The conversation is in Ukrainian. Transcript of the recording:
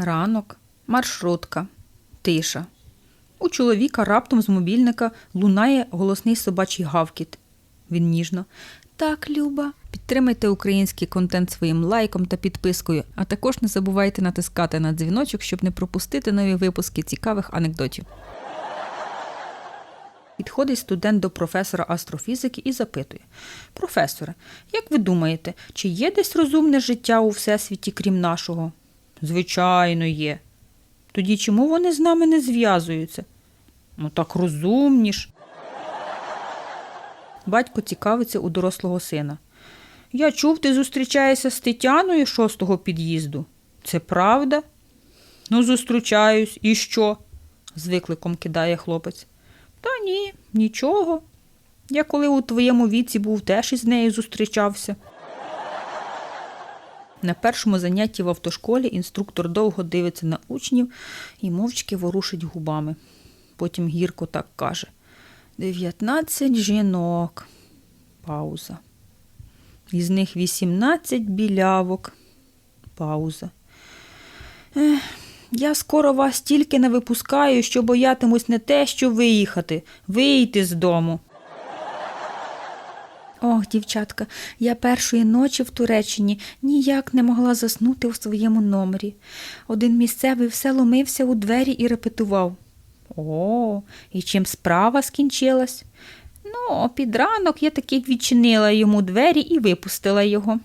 Ранок, маршрутка, тиша. У чоловіка раптом з мобільника лунає голосний собачий гавкіт. Він ніжно. Так, Люба. Підтримайте український контент своїм лайком та підпискою, а також не забувайте натискати на дзвіночок, щоб не пропустити нові випуски цікавих анекдотів. Підходить студент до професора астрофізики і запитує: Професоре, як ви думаєте, чи є десь розумне життя у всесвіті, крім нашого? Звичайно, є. Тоді чому вони з нами не зв'язуються? Ну так розумні ж. Батько цікавиться у дорослого сина. Я чув, ти зустрічаєшся з Тетяною шостого під'їзду. Це правда? Ну, зустрічаюсь. І що? з викликом кидає хлопець. Та ні, нічого. Я коли у твоєму віці був, теж із нею зустрічався. На першому занятті в автошколі інструктор довго дивиться на учнів і мовчки ворушить губами. Потім гірко так каже: Дев'ятнадцять жінок. Пауза. Із них вісімнадцять білявок. Пауза. Ех, я скоро вас тільки не випускаю, що боятимусь не те, що виїхати, вийти з дому. Ох, дівчатка, я першої ночі в Туреччині ніяк не могла заснути у своєму номері. Один місцевий все ломився у двері і репетував. О, і чим справа скінчилась? Ну, під ранок я таки відчинила йому двері і випустила його.